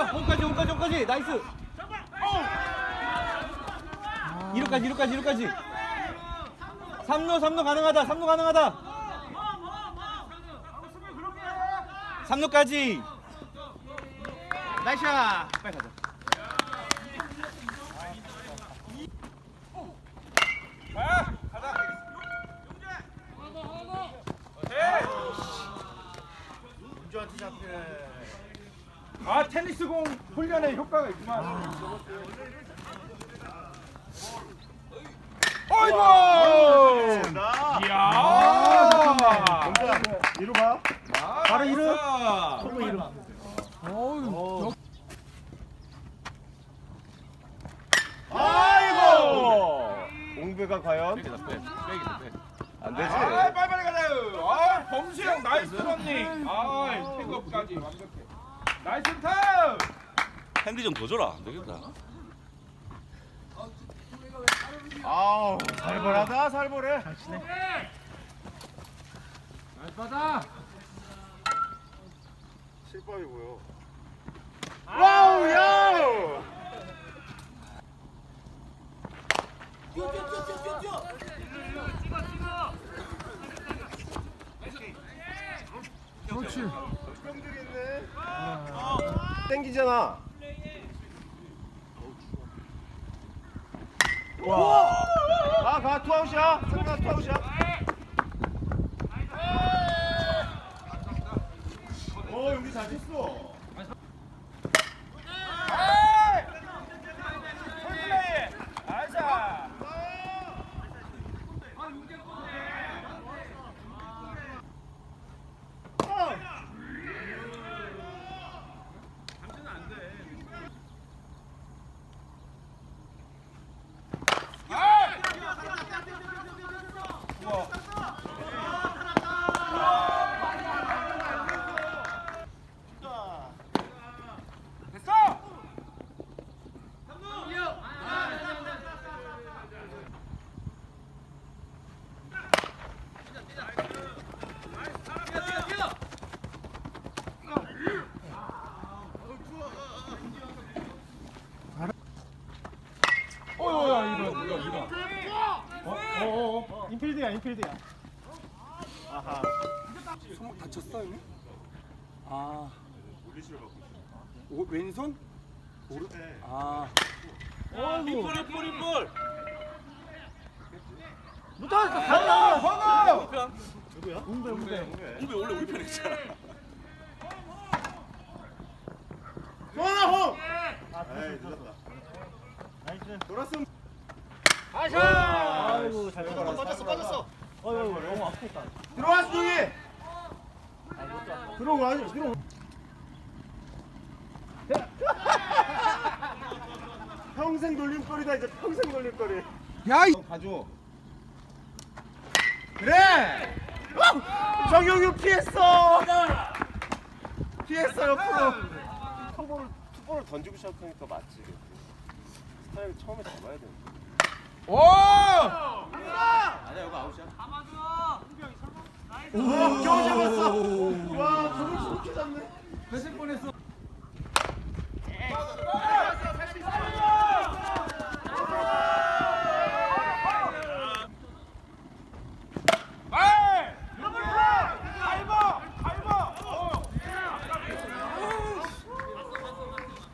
뛰어 홈까지 홈까지 홈까지. 나이스. 2루까지 2루까지 2루까지. 3루 3루 가능하다 3루 가능하다. 3루까지. 나이샤 빨리 가자 아 테니스 공 훈련에 효과가 있구만. 어이구! 이야! 공자 이리 봐. 바로 이름. 서브 이름 아이고. 공배가 과연 빼기다 빼 빼기다 빼 안 되지. 아, 빨리빨리 가자요. 아, 범수 형 나이스 런닝. 아, 픽업까지 완벽해. 나이스 타임. 핸디 좀더 줘라 안 되겠다 아우 살벌하다 살벌해. 실밥이 보여. 와우 야! 그렇지. 병들이 있네. 땡기잖아. 와. 아, 가 투아웃이야. 상가 투아웃이야. 어, 여기 잘 쳤어. 아자. 됐어. 어야 이런 이런 이런. 어, 어, 어. 인 필드야. 아하. 다쳤어 형님? 아. 오, 왼손? 오른. 아. 이볼 이볼 이볼 묻어있어. 가자. 헌호. 공배, 공배. 우배 원래 우리 편에 있잖아 전화 홈. 에이, 늦었다. 나이스. 돌았음. 아이고, 잘 어, 빠졌어, 빠졌어. 어이구, 너무 아프겠다. 들어와, 수동이. 들어와, 들어와. 평생 돌림거리다 이제 평생 돌림거리. 야, 이 가져. 그래. 정용유 피했어. 피했어 옆으로. 투볼을 투볼을 던지고 시작하니까 맞지. 스타일 처음에 잡아야 돼. 오! 아니야 이거 아웃이야 오, 겨우 잡았어. 와, 저걸 저렇게 잡네. 뺏을 뻔했어.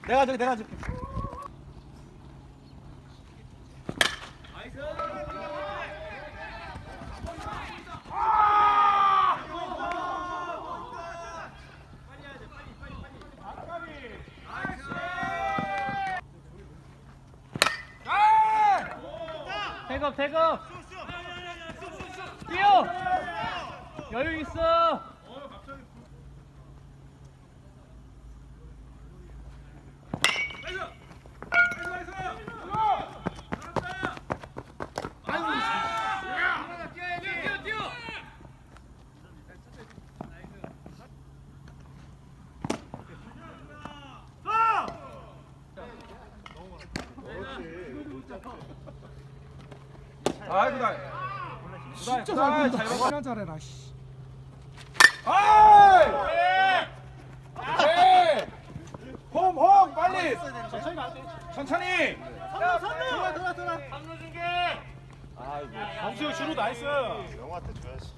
내가 저기 내가 줄게 태급 태급 뛰어. 여유 있어 아이고 나 진짜 잘 아, 본다 시간 잘해라 씨 아이 아, 네. 네. 홈, 홈, 빨리! 아, 천천히 선루 선루. 돌아 돌아 돌아. 삼루 중계. 정수영 주루 나이스. 영화한테 줘야지.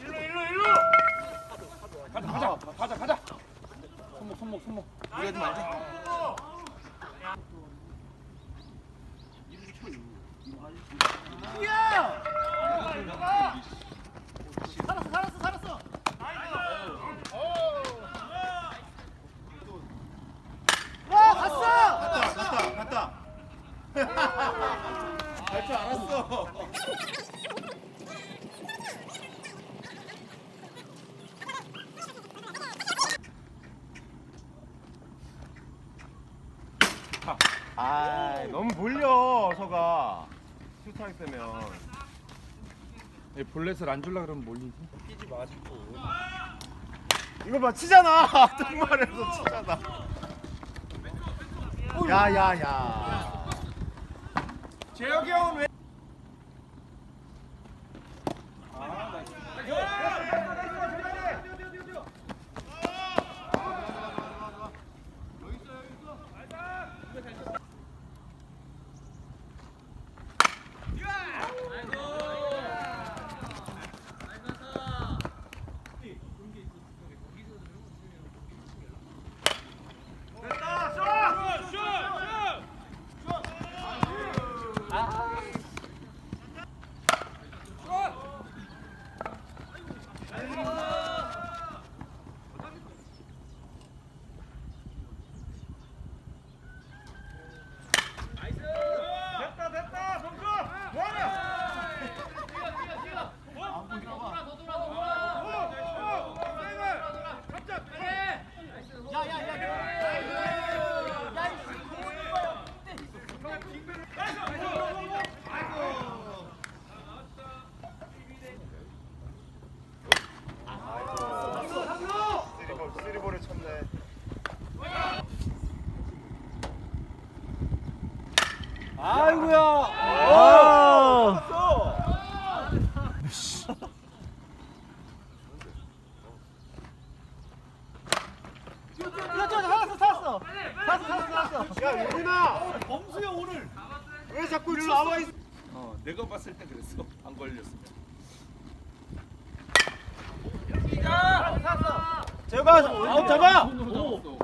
일로 일로 일로. 가자, 가자, 가자, 가자. 손목, 손목, 손목. 이래도 안 돼. 아 너무 몰려 서가 슈타임 때면 볼넷을 안 줄라 그러면 몰리지. 이거 봐 치잖아 똥말에서 치잖아 야야야 재혁이 형은 왜? 됐다 됐다 동수 뭐하냐? 쓰리볼 쓰리볼을 쳤네 아이고야. 와 이거 저 살았어 살았어 살았어 살았어 살았어 야 유빈아 범수야 오늘. 왜 자꾸 일로 나와 있어. 어, 내가 봤을 때 그랬어. 안 걸렸어. 재호가 아웃 잡아! 아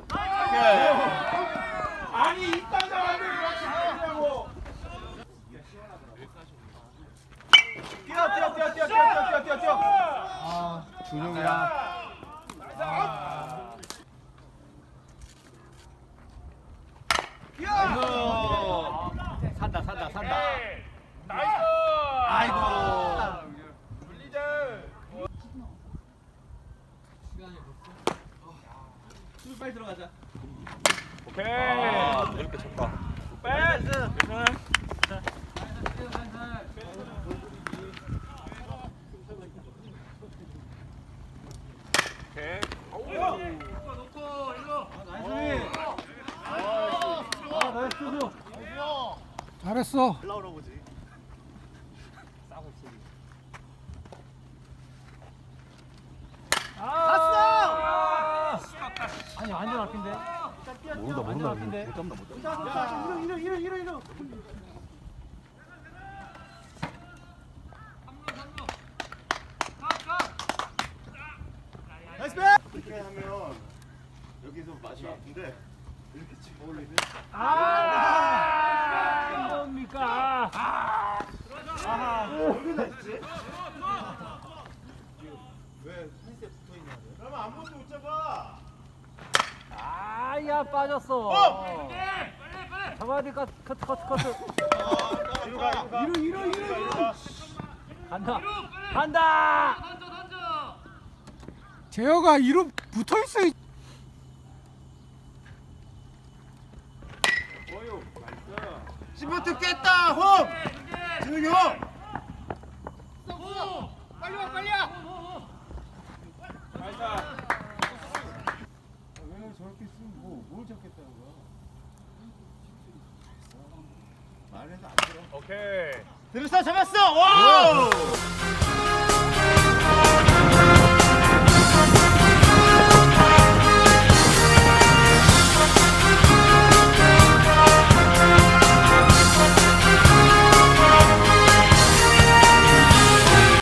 오케이. 잘했어. 올라오라 보지. 싸고 치기. 아! 갔어! 아니 완전 앞인데. 모른다 모른다. 못 잡는다 못 잡는다. 이런 이런 이런 이런 이런. 맛이 아픈데 이렇게 집어올리면 아 뭡니까 여기다 있지? 왜 펜스에 붙어 있냐 그러면 아무것도 못 잡아 아야 빠졌어 어! 잡아야 돼 커트 커트 커트 커트 뒤로 가 뒤로 가 이러, 뒤로 이러. 가. 간다 간다 재혁아 이로 붙어 있어. 어유. 나이스. 시프트 깼다 홈! 지훈이 형! 나이스. 왜 저렇게 쓰면 뭐, 뭘 잡겠다는 거야? 말해도 안 들어. 오케이. 들었어 잡았어! 와!